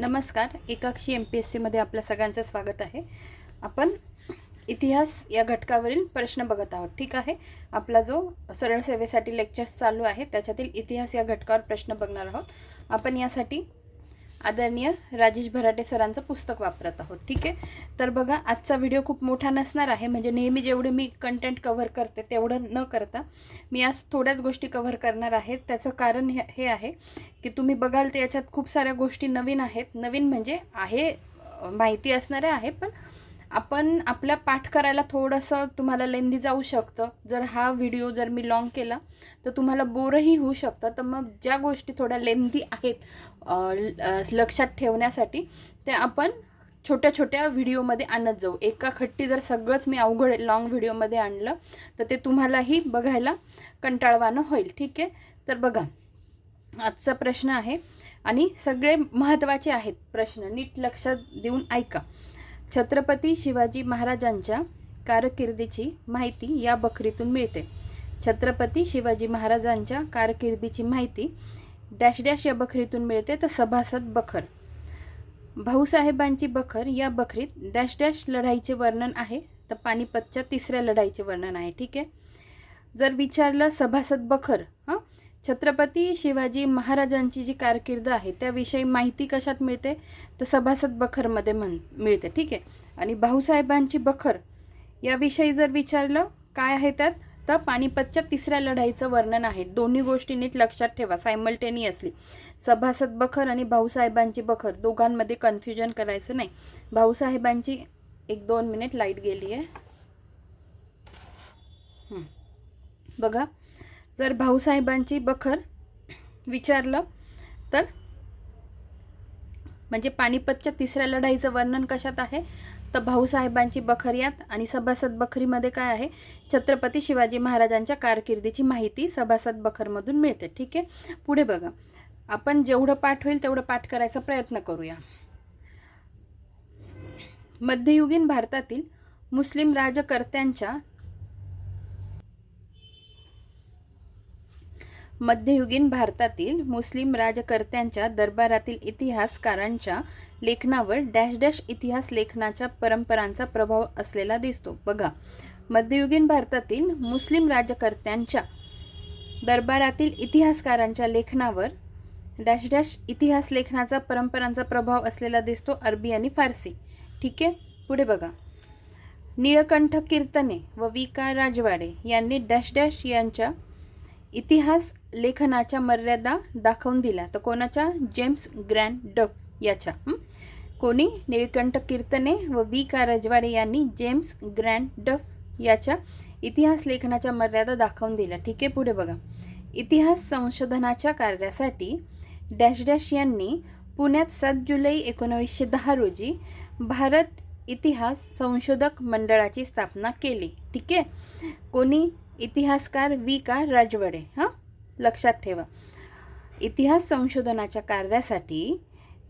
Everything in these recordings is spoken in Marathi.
नमस्कार एकाक्षी एम पी एस सीमध्ये आपल्या सगळ्यांचं स्वागत आहे. आपण इतिहास या घटकावरील प्रश्न बघत आहोत ठीक आहे? आपला जो सरळ सेवेसाठी लेक्चर्स चालू आहे त्याच्यातील इतिहास या घटकावर प्रश्न बघणार आहोत. आपण यासाठी आदरणीय राजेश भराटे सरांचं पुस्तक वापरत आहोत ठीक आहे? तर बघा आजचा व्हिडिओ खूप मोठा नसणार आहे म्हणजे नेहमी जेवढे मी कंटेंट कव्हर करते तेवढं न करता मी आज थोड्याच गोष्टी कव्हर करणार आहे. त्याचं कारण हे हे आहे की तुम्ही बघाल तर याच्यात खूप साऱ्या गोष्टी नवीन आहेत. नवीन म्हणजे आहे माहिती असणाऱ्या आहे पण आपण आपला पाठ करायला थोडंसं तुम्हाला लेंदी जाऊ शकतं. जर हा व्हिडिओ जर मी लॉंग केला तर तुम्हाला बोरही होऊ शकतं. तर मग ज्या गोष्टी थोड्या लेंदी आहेत लक्षात ठेवण्यासाठी त्या आपण छोट्या छोट्या व्हिडिओमध्ये आणत जाऊ. एका खट्टी जर सगळंच मी अवघड लॉंग व्हिडिओमध्ये आणलं तर ते तुम्हालाही बघायला कंटाळवाणं होईल. ठीक आहे? तर बघा आजचा प्रश्न आहे आणि सगळे महत्त्वाचे आहेत प्रश्न. नीट लक्षात देऊन ऐका. छत्रपती शिवाजी महाराजांच्या कारकिर्दीची माहिती या बखरीतून मिळते. छत्रपती शिवाजी महाराजांच्या कारकिर्दीची माहिती डॅश डॅश या बखरीतून मिळते. तर सभासद बखर. भाऊसाहेबांची बखर या बखरीत डॅश डॅश लढाईचे वर्णन आहे. तर पानिपतच्या तिसऱ्या लढाईचे वर्णन आहे. ठीक आहे? जर विचारलं सभासद बखर हां? छत्रपती शिवाजी महाराजांची जी कारकीर्द आहे त्याविषयी माहिती कशात मिळते? तर सभासद बखरमध्ये म्हण मिळते. ठीक आहे. आणि भाऊसाहेबांची बखर याविषयी जर विचारलं काय आहे त्यात? तर पानिपतच्या तिसऱ्या लढाईचं वर्णन आहे. दोन्ही गोष्टी नीट लक्षात ठेवा. सायमल्टेनियसली. सभासद बखर आणि भाऊसाहेबांची बखर दोघांमध्ये कन्फ्युजन करायचं नाही. भाऊसाहेबांची एक दोन मिनिट लाइट गेली आहे बघा. जर भाऊसाहेबांची बखर विचारलं तर म्हणजे पानिपतच्या तिसऱ्या लढाईचं वर्णन कशात आहे? तर भाऊसाहेबांची बखर यात आणि सभासद बखरीमध्ये काय आहे? छत्रपती शिवाजी महाराजांच्या कारकिर्दीची माहिती सभासद बखरमधून मिळते. ठीक आहे? पुढे बघा. आपण जेवढं पाठ होईल तेवढं पाठ करायचा प्रयत्न करूया. मध्ययुगीन भारतातील मुस्लिम राजकर्त्यांच्या मध्ययुगीन भारतातील मुस्लिम राजकर्त्यांच्या दरबारातील इतिहासकारांच्या लेखनावर डॅश डॅश इतिहास लेखनाच्या परंपरांचा प्रभाव असलेला दिसतो. बघा मध्ययुगीन भारतातील मुस्लिम राजकर्त्यांच्या दरबारातील इतिहासकारांच्या लेखनावर डॅश डॅश इतिहास लेखनाचा परंपरांचा प्रभाव असलेला दिसतो अरबी आणि फारसी. ठीक आहे? पुढे बघा. निळकंठ कीर्तने व वि का राजवाडे यांनी डॅश डॅश यांच्या इतिहास लेखनाच्या मर्यादा दाखवून दिल्या. तर कोणाच्या? जेम्स ग्रँड डफ याच्या. कोणी? निळकंठ कीर्तने व वी का राजवाडे यांनी जेम्स ग्रँड डफ याच्या इतिहास लेखनाच्या मर्यादा दाखवून दिल्या. ठीक आहे पुढे बघा. इतिहास संशोधनाच्या कार्यासाठी डॅश डॅश यांनी पुण्यात सात जुलै एकोणावीसशे दहा रोजी भारत इतिहास संशोधक मंडळाची स्थापना केली. ठीक आहे? कोणी? इतिहासकार वी का राजवाडे. हां? लक्षात ठेवा. इतिहास संशोधनाच्या कार्यासाठी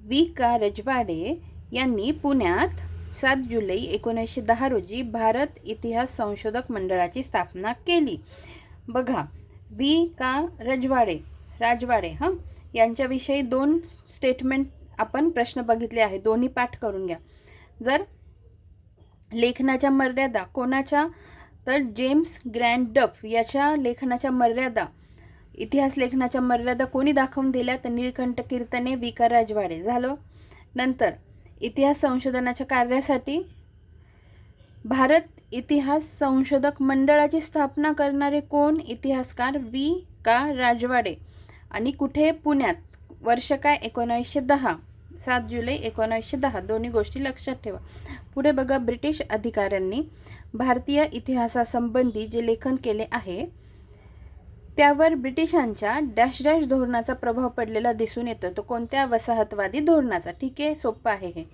वी का. रजवाडे यांनी पुण्यात सात जुलै एकोणीसशे दहा रोजी भारत इतिहास संशोधक मंडळाची स्थापना केली. बघा वी का. रजवाडे राजवाडे हां? यांच्याविषयी दोन स्टेटमेंट आपण प्रश्न बघितले आहे दोन्ही पाठ करून घ्या. जर लेखनाच्या मर्यादा कोणाच्या? तर जेम्स ग्रँड डफ याच्या लेखनाच्या मर्यादा इतिहास लेखनाच्या मर्यादा कोणी दाखवून दिल्या तर निळकंठ कीर्तने विका राजवाडे. झालं. नंतर इतिहास संशोधनाच्या कार्यासाठी भारत इतिहास संशोधक मंडळाची स्थापना करणारे कोण? इतिहासकार वी का. राजवाडे. आणि कुठे? पुण्यात. वर्ष काय? एकोणावीसशे दहा. सात जुलै एकोणावीसशे दहा. दोन्ही गोष्टी लक्षात ठेवा. पुढे बघा ब्रिटिश अधिकाऱ्यांनी भारतीय इतिहासासंबंधी जे लेखन केले आहे त्यावर ब्रिटिशांच्या डॅश डॅश धोरणाचा प्रभाव पडलेला दिसून येतो. तो कोणत्या वसाहतवादी धोरणाचा? ठीक आहे सोपं आहे हे.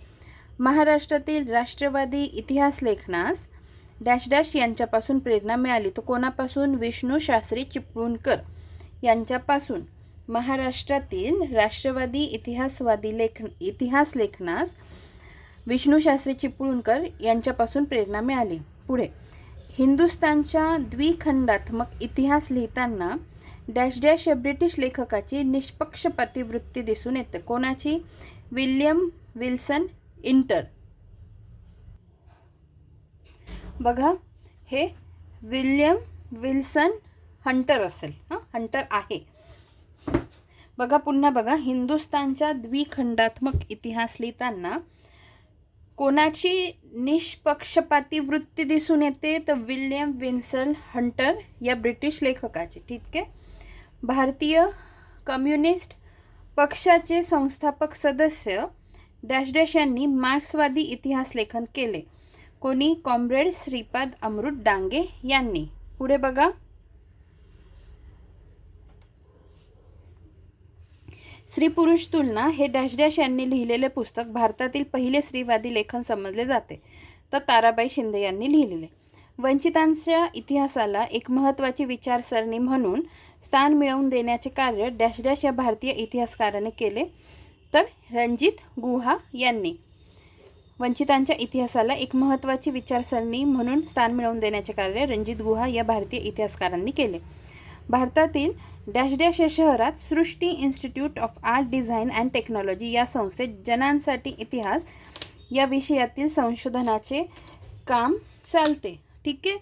महाराष्ट्रातील राष्ट्रवादी इतिहास लेखनास डॅश डॅश यांच्यापासून प्रेरणा मिळाली. तो कोणापासून? विष्णू शास्त्री चिपळूणकर यांच्यापासून. महाराष्ट्रातील राष्ट्रवादी इतिहासवादी लेख इतिहास लेखनास विष्णू शास्त्री चिपळूणकर यांच्यापासून प्रेरणा मिळाली. पुढे. हिंदुस्थानच्या द्विखंडात्मक इतिहास लिहिताना डॅश डॅश या ब्रिटिश लेखकाची निष्पक्षपाती वृत्ती दिसून येते. कोणाची? William Wilson Hunter. बघा हे विल्यम विल्सन हंटर असेल. हां हंटर आहे. बघा पुन्हा बघा हिंदुस्तानच्या द्विखंडात्मक इतिहास लिहिताना कोणाची निष्पक्षपाती वृत्ती दिसून येते तर विल्यम विन्सल हंटर या ब्रिटिश लेखकाची ठीक आहे? भारतीय कम्युनिस्ट पक्षाचे संस्थापक सदस्य डॅश डॅश यांनी मार्क्सवादी इतिहास लेखन केले. कोणी कॉम्रेड श्रीपाद अमृत डांगे यांनी. पुढे बघा. स्त्री पुरुष तुलना हे डॅश डॅश यांनी लिहिलेले पुस्तक भारतातील पहिले स्त्रीवादी लेखन समजले जाते तर ताराबाई शिंदे यांनी लिहिलेले. वंचितांच्या इतिहासाला एक महत्त्वाची विचारसरणी म्हणून स्थान मिळवून देण्याचे कार्य डॅश डॅश या भारतीय इतिहासकाराने केले तर रणजित गुहा यांनी. वंचितांच्या इतिहासाला एक महत्त्वाची विचारसरणी म्हणून स्थान मिळवून देण्याचे कार्य रणजित गुहा या भारतीय इतिहासकारांनी केले. भारतातील डॅश डॅश या शहरात Srishti Institute of Art Design and Technology या संस्थेत जनांसाठी इतिहास या विषयातील संशोधनाचे काम चालते. ठीक आहे?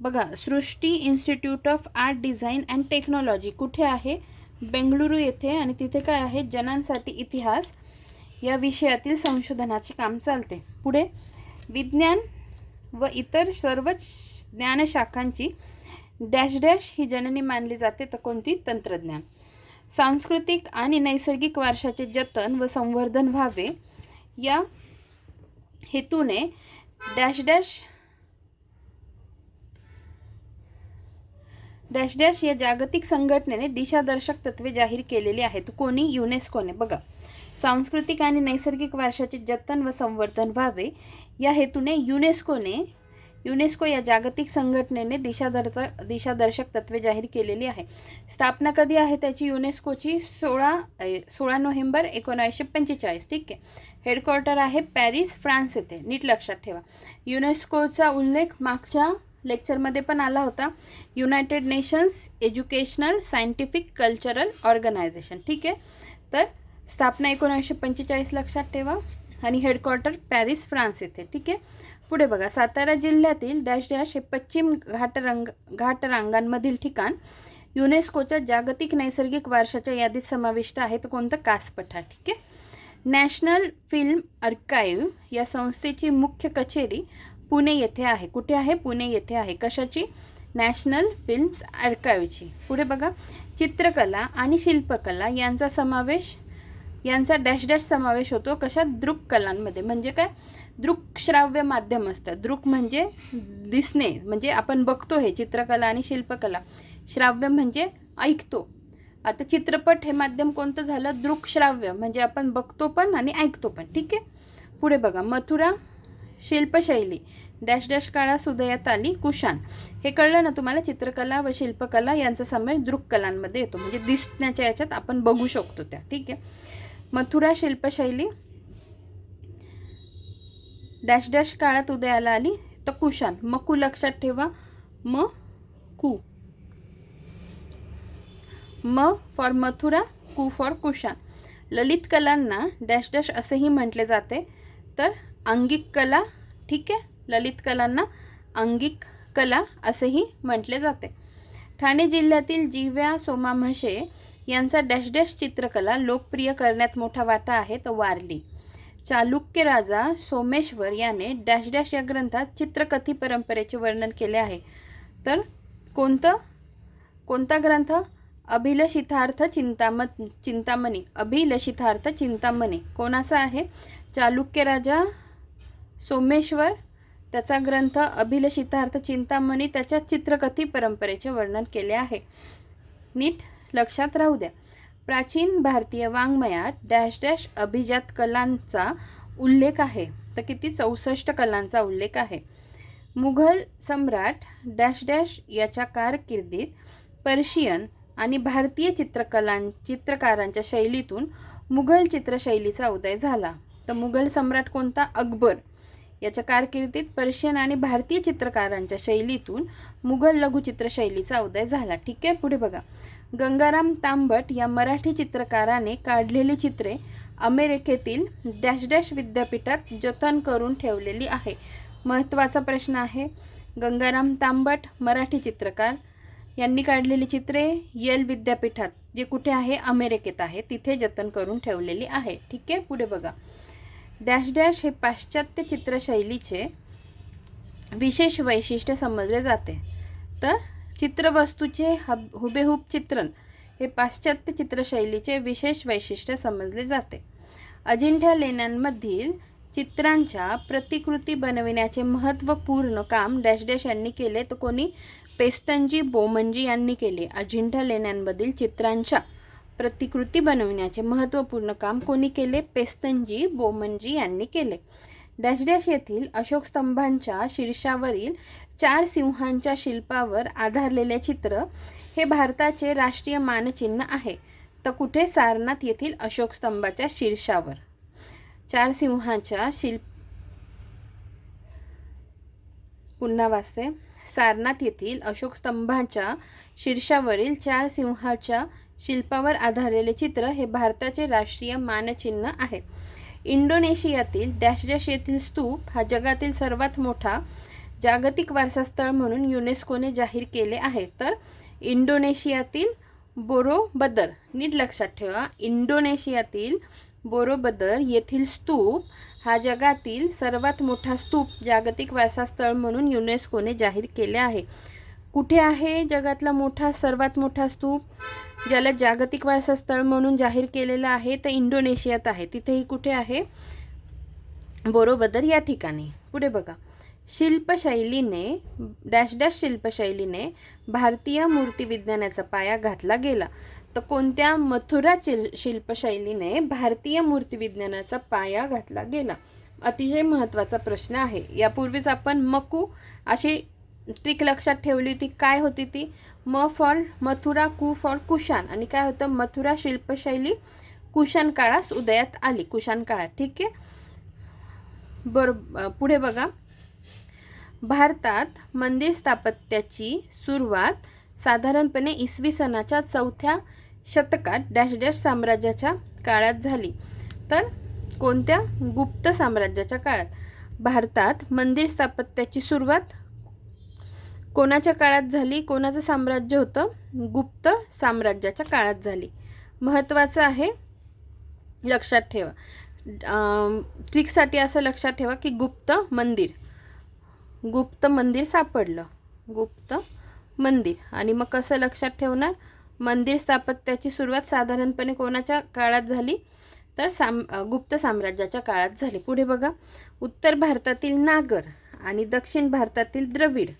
बघा Srishti Institute of Art Design and Technology कुठे आहे? बेंगळुरू येथे आणि तिथे काय आहे? जनांसाठी इतिहास या विषयातील संशोधनाचे काम चालते. पुढे विज्ञान व इतर सर्वच ज्ञानशाखांची डॅश डॅश ही जननी मानली जाते तर कोणती? तंत्रज्ञान. सांस्कृतिक आणि नैसर्गिक वारशाचे जतन व संवर्धन व्हावे या हेतूने डॅश डॅश डॅश डॅश या जागतिक संघटनेने दिशादर्शक तत्वे जाहीर केलेली आहेत. कोणी? युनेस्कोने. बघा. सांस्कृतिक आणि नैसर्गिक वारशाचे जतन व संवर्धन व्हावे या हेतूने युनेस्कोने युनेस्को या जागतिक संघटनेने दिशादर्श दिशादर्शक तत्वे जाहीर केलेली आहे. स्थापना कधी आहे त्याची युनेस्कोची? सोळा सोळा नोव्हेंबर एकोणावीसशे पंचेचाळीस. ठीक आहे. हेडक्वार्टर आहे पॅरिस फ्रान्स येथे. नीट लक्षात ठेवा. युनेस्कोचा उल्लेख मागच्या लेक्चरमध्ये पण आला होता. United Nations Educational Scientific Cultural Organization. ठीक आहे. तर स्थापना एकोणीसशे पंचेचाळीस लक्षात ठेवा. आणि हेडक्वार्टर पॅरिस फ्रान्स येथे. ठीक आहे. पुढे बघा सातारा जिल्ह्यातील डॅश डॅश हे पश्चिम घाटरंग घाटरांगांमधील ठिकाण. युनेस्कोच्या जागतिक नैसर्गिक वारशाच्या यादीत समाविष्ट आहे तर कोणतं? कासपठा ठीक आहे? नॅशनल फिल्म अर्काईव्ह या संस्थेची मुख्य कचेरी पुणे येथे आहे. कुठे आहे? पुणे येथे आहे. कशाची? नॅशनल फिल्म्स अर्काईव्हची पुढे बघा चित्रकला आणि शिल्पकला यांचा समावेश यांचा डॅश डॅश समावेश होतो कशा? दृक कलांमध्ये म्हणजे काय? दृकश्राव्य माध्यम असतं. दृक म्हणजे दिसणे म्हणजे आपण बघतो हे चित्रकला आणि शिल्पकला. श्राव्य म्हणजे ऐकतो. आता चित्रपट हे माध्यम कोणतं झालं? दृकश्राव्य म्हणजे आपण बघतो पण आणि ऐकतो पण. ठीक आहे? पुढे बघा. मथुरा शिल्पशैली. डॅश डॅश काळा सुदयात आली कुशान. हे कळलं ना तुम्हाला? चित्रकला व शिल्पकला यांचा समावेश दृककलांमध्ये येतो. म्हणजे दिसण्याच्या याच्यात आपण बघू शकतो त्या. ठीक आहे? मथुरा शिल्पशैली. डॅश डॅश काळात उदयाला आली तर कुशाण मकू लक्षात ठेवा. म कू. म फॉर मथुरा कू फॉर कुशाण ललित कलांना डॅश डॅश असेही म्हटले जाते. तर अंगिक कला ठीक आहे? ललित कलांना अंगिक कला असेही म्हटले जाते. ठाणे जिल्ह्यातील जिव्या सोमा म्हशे यांचा डॅश डॅश चित्रकला लोकप्रिय करण्यात मोठा वाटा आहे. तर वारली. चालुक्य राजा सोमेश्वर याने डॅश डॅश या ग्रंथात चित्रकथी परंपरेचे वर्णन केले आहे. तर कोणतं? कोणता ग्रंथ? अभिलषितार्थ चिंताम चिंतामणी. अभिलषितार्थ चिंतामणी. कोणाचा आहे? चालुक्य राजा सोमेश्वर. त्याचा ग्रंथ अभिलषितार्थ चिंतामणी. त्याच्या चित्रकथी परंपरेचे वर्णन केले आहे. नीट लक्षात राहू द्या. प्राचीन भारतीय वाङ्मयात डॅश डॅश अभिजात कलांचा उल्लेख आहे. तर किती चौसष्ट कलांचा उल्लेख आहे. मुघल सम्राट डॅश डॅश याच्या कारकिर्दीत पर्शियन आणि भारतीय चित्रकलां चित्रकारांच्या शैलीतून मुघल चित्रशैलीचा उदय झाला. तर मुघल सम्राट कोणता? अकबर. याच्या कारकिर्दीत पर्शियन आणि भारतीय चित्रकारांच्या शैलीतून मुघल लघुचित्रशैलीचा उदय झाला. ठीक आहे पुढे बघा. गंगाराम तांबट या मराठी चित्रकाराने काढलेली चित्रे अमेरिकेतील डॅश डॅश विद्यापीठात जतन करून ठेवलेली आहे. महत्त्वाचा प्रश्न आहे गंगाराम तांबट मराठी चित्रकार यांनी काढलेली चित्रे येल विद्यापीठात जे कुठे आहे? अमेरिकेत आहे. तिथे जतन करून ठेवलेली आहे. ठीक आहे? पुढे बघा. डॅश डॅश हे पाश्चात्य चित्रशैलीचे विशेष वैशिष्ट्य समजले जाते. तर चित्रवस्तूचे हब हुबेहूब चित्रण हे पाश्चात्य चित्रशैलीचे विशेष वैशिष्ट्य समजले जाते. अजिंठा लेण्यांमधील चित्रांच्या प्रतिकृती बनविण्याचे महत्त्वपूर्ण काम डॅश डॅश यांनी केले तर कोणी पेस्तनजी बोमनजी यांनी केले. अजिंठा लेण्यांमधील चित्रांच्या प्रतिकृती बनविण्याचे महत्त्वपूर्ण काम कोणी केले? पेस्तनजी बोमनजी यांनी केले. डॅश डॅश येथील अशोक स्तंभांच्या शीर्षावरील चार सिंहांच्या शिल्पावर आधारलेले चित्र हे भारताचे राष्ट्रीय मानचिन्ह आहे. तर कुठे सारनाथ येथील अशोक स्तंभाच्या शीर्षावर? चार सिंहाच्या शिल्प पुन्हा वाचते. सारनाथ येथील अशोक स्तंभाच्या शीर्षावरील चार सिंहाच्या शिल्पावर आधारलेले चित्र हे भारताचे राष्ट्रीय मानचिन्ह आहे. इंडोनेशियातील डॅश डॅश येथील स्तूप हा जगातील सर्वात मोठा जागतिक वारसा स्थळ म्हणून युनेस्कोने जाहीर केले आहे. तर इंडोनेशियातील बोरोबदर नीट लक्षात ठेवा इंडोनेशियातील बोरोबदर येथील स्तूप हा जगातील सर्वात मोठा स्तूप जागतिक वारसा स्थळ म्हणून युनेस्कोने जाहीर केले आहे. कुठे आहे जगातला मोठा सर्वात मोठा स्तूप? ज्याला जागतिक वारसा स्थळ म्हणून जाहीर केलेलं आहे तर इंडोनेशियात आहे. तिथेही कुठे आहे? बरोबदर या ठिकाणी. पुढे बघा. शिल्पशैलीने डॅश डॅश शिल्पशैलीने भारतीय मूर्तिविज्ञानाचा पाया घातला गेला. तर कोणत्या मथुरा चिल शिल्पशैलीने भारतीय मूर्तिविज्ञानाचा पाया घातला गेला? अतिशय महत्त्वाचा प्रश्न आहे. यापूर्वीच आपण मकू अशी ट्रिक लक्षात ठेवली होती. काय होती ती? म फॉर मथुरा कु फॉर कुशाण आणि काय होतं? मथुरा शिल्पशैली कुशाण काळास उदयात आली. कुशाण काळात. ठीक आहे? बरोबर पुढे बघा. भारतात मंदिर स्थापत्याची सुरुवात साधारणपणे इसवी सणाच्या चौथ्या शतकात डॅश डॅश साम्राज्याच्या काळात झाली. तर कोणत्या? गुप्त साम्राज्याच्या काळात. भारतात मंदिर स्थापत्याची सुरुवात कोणाच्या काळात झाली कोणाचं साम्राज्य होतं? गुप्त साम्राज्याच्या काळात झाली. महत्त्वाचं आहे लक्षात ठेवा. ट्रिकसाठी असं लक्षात ठेवा की गुप्त मंदिर. गुप्त मंदिर सापडलं. गुप्त मंदिर. आणि मग कसं लक्षात ठेवणार? मंदिर स्थापत्याची सुरुवात साधारणपणे कोणाच्या काळात झाली? तर साम गुप्त साम्राज्याच्या काळात झाली. पुढे बघा. उत्तर भारतातील नागर आणि दक्षिण भारतातील द्रविड.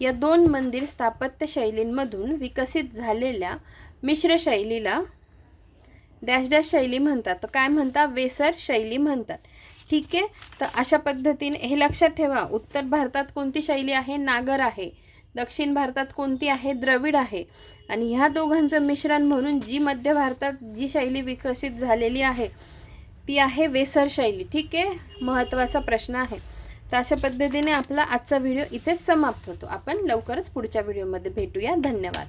या दोन मंदिर स्थापत्य शैलींमधून विकसित झालेल्या मिश्र शैलीला डॅश डॅश शैली म्हणतात. तर काय म्हणतात? वेसर शैली म्हणतात. ठीक आहे? तर अशा पद्धतीने हे लक्षात ठेवा. उत्तर भारतात कोणती शैली आहे? नागर आहे. दक्षिण भारतात कोणती आहे? द्रविड आहे. आणि ह्या दोघांचं मिश्रण म्हणून जी मध्य भारतात जी शैली विकसित झालेली आहे ती आहे वेसर शैली. ठीक आहे? महत्त्वाचा प्रश्न आहे. तर अशा पद्धतीने आपला आजचा व्हिडिओ इथेच समाप्त होतो. आपण लवकरच पुढच्या व्हिडिओमध्ये भेटूया. धन्यवाद.